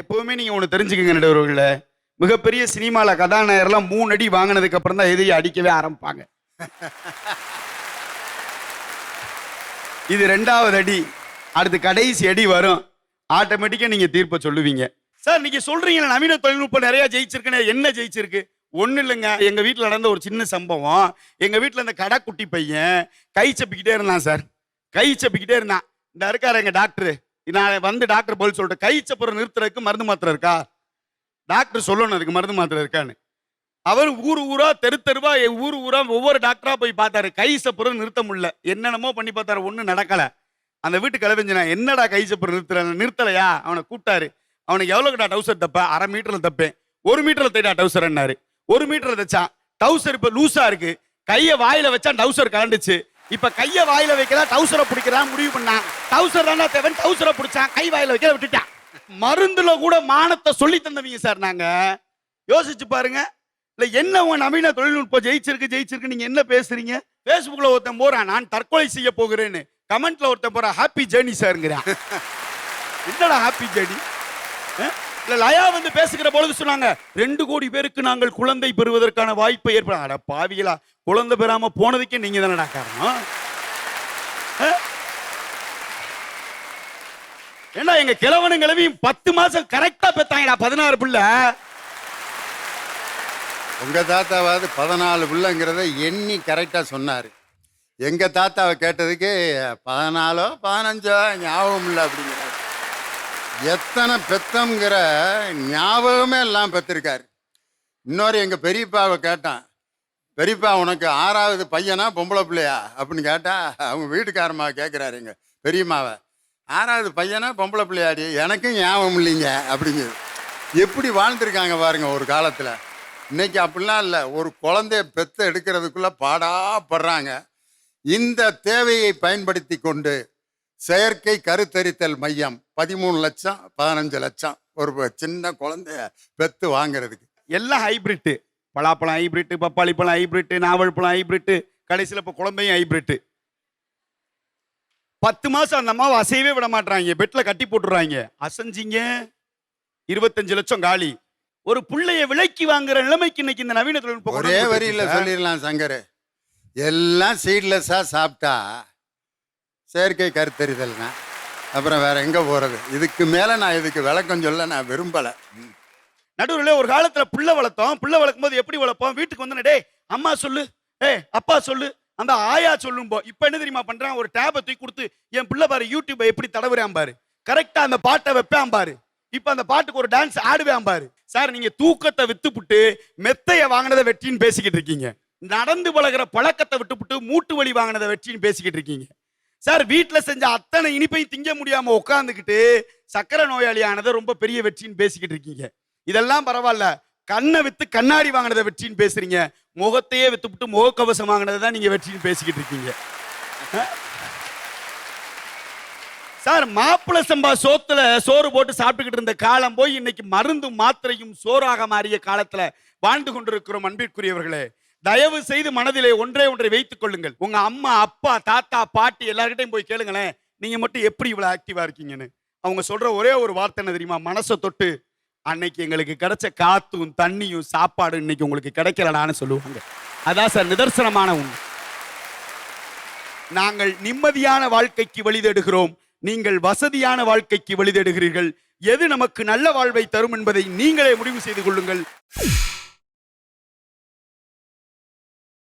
எப்பவுமே நீங்க ஒன்று தெரிஞ்சுக்கங்க நடுவர்கள. மிகப்பெரிய சினிமாவில் கதாநாயகர்லாம் மூணு அடி வாங்கினதுக்கு அப்புறம் தான் எதிரி அடிக்கவே ஆரம்பிப்பாங்க. இது ரெண்டாவது அடி. அடுத்து கடைசி அடி வரும். ஆட்டோமேட்டிக்காக நீங்கள் தீர்ப்பை சொல்லுவீங்க. சார் நீங்கள் சொல்கிறீங்க நவீன தொழில்நுட்பம் நிறையா ஜெயிச்சிருக்குன்னு. என்ன ஜெயிச்சிருக்கு? ஒன்றும் இல்லைங்க. எங்கள் வீட்டில் நடந்த ஒரு சின்ன சம்பவம். எங்கள் வீட்டில் இந்த கடைக்குட்டி பையன் கை சப்பிக்கிட்டே இருந்தான் சார். கை சப்பிக்கிட்டே இருந்தான். இந்த இருக்கார் எங்கள் டாக்டரு. நான் வந்து டாக்டர் பதில் சொல்லிட்டு கை சப்புற நிறுத்துறதுக்கு மருந்து மாத்திரை இருக்கா? டாக்டர் சொல்லணும் அதுக்கு மருந்து மாத்திரை இருக்கான்னு. அவர் ஊர் ஊரா தெரு தெருவா ஊர் ஊரா ஒவ்வொரு டாக்டரா போய் பார்த்தாரு. கை சப்புற நிறுத்த முடியல. என்னென்னமோ பண்ணி பார்த்தாரு ஒன்றும் நடக்கல. அந்த வீட்டு கிளம்பிஞ்சினா என்னடா கை சப்புற நிறுத்துற? நிறுத்தலையா? அவனை கூப்பிட்டாரு. அவனுக்கு எவ்வளோடா டவுசர் தப்ப? அரை மீட்டரில் தப்பேன். ஒரு மீட்டரில் தைடா டவுசர்னாரு ஒரு மீட்டர்ல தைச்சான். டவுசர் இப்போ லூஸாக இருக்கு. கையை வாயில் வச்சா டவுசர் கலண்டுச்சு. இப்ப கைய வாயில வைக்கிறா டவுசரை பிடிக்கிறான் முடிவு பண்ணான். டவுசர் தானே தேவன் டவுசரை பிடிச்சான் கை வாயில வைக்கிற விட்டுட்டான். மருந்துல கூட மானத்தை சொல்லி தந்தவங்க சார் நாங்க. யோசிச்சு பாருங்க. இல்ல என்ன உங்க நவீன தொழில்நுட்பம் ஜெயிச்சிருக்கு ஜெயிச்சிருக்கு நீங்க என்ன பேசுறீங்க? Facebookல ஒருத்தன் போறான் நான் தற்கொலை செய்ய போகிறேன்னு. கமெண்ட்ல ஒருத்தன் போறான் ஹாப்பி ஜேர்னி சார்ங்கிறான் என்னடா ஹாப்பி ஜேர்னி லயா வந்து பேசுகிற பொழுது சொன்னாங்க ரெண்டு கோடி பேருக்கு நாங்கள் குழந்தை பெறுவதற்கான வாய்ப்பை ஏற்பட அட பாவிகளா குழந்தை பெறாம போனதுக்கே நீங்க தானடா காரணம்? அஹ்? ஏண்டா எங்க கிழவனும் கிழவியும் பத்து மாசம் கரெக்டா பெத்தாங்கடா பதினாறு பிள்ளை. உங்க தாத்தாவாவது பதினாலு பிள்ளைங்கிறத எண்ணி கரெக்டா சொன்னாரு. எங்க தாத்தாவை கேட்டதுக்கு பதினாலோ பதினஞ்சோ ஞாபகம் இல்லை அப்படிங்கிற எத்தனை பெத்தம்ங்கிற ஞாபகமே எல்லாம் பெற்றிருக்காரு இன்னொரு எங்கள் பெரியப்பாவை கேட்டான் பெரியப்பா உனக்கு ஆறாவது பையனா பொம்பளை பிள்ளையா? அப்படின்னு கேட்டா அவங்க வீட்டுக்காரமா கேட்குறாரு எங்கள் பெரியம்மாவை. ஆறாவது பையனா பொம்பளை பிள்ளையாடி? எனக்கும் ஞாபகம் இல்லைங்க. அப்படிங்குது. எப்படி வாழ்ந்துருக்காங்க பாருங்க ஒரு காலத்தில். இன்னைக்கு அப்படிலாம் இல்லை. ஒரு குழந்தைய பெத்த எடுக்கிறதுக்குள்ளே பாடாப்படுறாங்க. இந்த தேவையை பயன்படுத்தி கொண்டு செயற்கை கருத்தரித்தல் மையம் பதிமூணு லட்சம் பதினஞ்சு லட்சம். ஒரு சின்ன குழந்தைய பெத்து வாங்குறதுக்கு. எல்லாம் ஹைபிரிட்டு பலாப்பழம் ஹைபிரிட்டு பப்பாளி பழம் ஹைபிரிட்டு நாவல் பழம் ஹைபிரிட்டு கடைசியில் இப்போ குழந்தையும் ஹைபிரிட்டு பத்து மாசம் அந்த அம்மாவை அசையவே விட மாட்டாங்க பெட்ல கட்டி போட்டுறாங்க. அசைஞ்சிங்க. இருபத்தஞ்சு லட்சம் காலி. ஒரு புள்ளைய விலைக்கு வாங்குற நிலைமைக்கு இன்னைக்கு இந்த நவீன தொழில்நுட்பம் ஒரே வரியில். சொல்லிடலாம் சங்கர். எல்லாம் சீட்லெஸ்ஸாக சாப்பிட்டா செயற்கை கருத்தறிதல்னா அப்புறம் வேற எங்கே போகிறது இதுக்கு மேலே நான் இதுக்கு விளக்கம் சொல்ல நான் விரும்பலை. நடுவில் ஒரு காலத்துல புள்ள வளர்த்தோம். புள்ள வளர்க்கும் போது எப்படி வளர்ப்போம்? வீட்டுக்கு வந்து டே அம்மா சொல்லு. ஏ அப்பா சொல்லு. அந்த ஆயா சொல்லும் போ இப்ப என்ன தெரியுமா பண்றான்? ஒரு டேபை தூக்கி கொடுத்து என் பிள்ளை பாரு யூடியூப்பை எப்படி தடவுறான் பாரு. கரெக்டா அந்த பாட்டை வைப்பேன் பாரு. இப்ப அந்த பாட்டுக்கு ஒரு டான்ஸ் ஆடுவேன் பாரு. சார் நீங்க தூக்கத்தை வித்துப்புட்டு மெத்தைய வாங்கினதை வெற்றின்னு பேசிக்கிட்டு இருக்கீங்க. நடந்து பழகிற பழக்கத்தை விட்டுப்புட்டு மூட்டு வலி வாங்கினதை வெற்றின்னு பேசிக்கிட்டு இருக்கீங்க. சார் வீட்டில் செஞ்ச அத்தனை இனிப்பையும் திங்க முடியாம உட்காந்துக்கிட்டு சக்கரை நோயாளியானதை ரொம்ப பெரிய வெற்றின்னு பேசிக்கிட்டு இருக்கீங்க. இதெல்லாம் பரவாயில்ல. கண்ணை வித்து கண்ணாடி வாங்கினதை வெற்றின்னு பேசுறீங்க. முகத்தையே வித்துப்புட்டு முகக்கவசம் வாங்கினதை தான் நீங்க வெற்றின்னு பேசிக்கிட்டு இருக்கீங்க. சார் மாப்பிள்ளை சம்பா சோத்துல சோறு போட்டு சாப்பிட்டுக்கிட்டு இருந்த காலம் போய் இன்னைக்கு மருந்தும் மாத்திரையும் சோறாக மாறிய காலத்துல வாழ்ந்து கொண்டிருக்கிறோம் அன்பிற்குரியவர்களே. தயவு செய்து மனதிலே ஒன்றே ஒன்றை வைத்துக் கொள்ளுங்கள். உங்க அம்மா அப்பா தாத்தா பாட்டி எல்லார்கிட்டையும் போய் கேளுங்களேன். நீங்க மட்டும் எப்படி இவ்வளவு ஆக்டிவா இருக்கீங்கன்னு. அவங்க சொல்ற ஒரே ஒரு வார்த்தை என்ன தெரியுமா? மனசை தொட்டு அன்னைக்கு எங்களுக்கு கிடைச்ச காத்தும் தண்ணியும் சாப்பாடு இன்னைக்கு உங்களுக்கு கிடைக்கலடான்னு சொல்லுவாங்க. அதான் சார் நிதர்சனமான உண்மை. நாங்கள் நிம்மதியான வாழ்க்கைக்கு வழிதேடுகிறோம். நீங்கள் வசதியான வாழ்க்கைக்கு வழிதேடுகிறீர்கள். எது நமக்கு நல்ல வாழ்வை தரும் என்பதை நீங்களே முடிவு செய்து கொள்ளுங்கள்.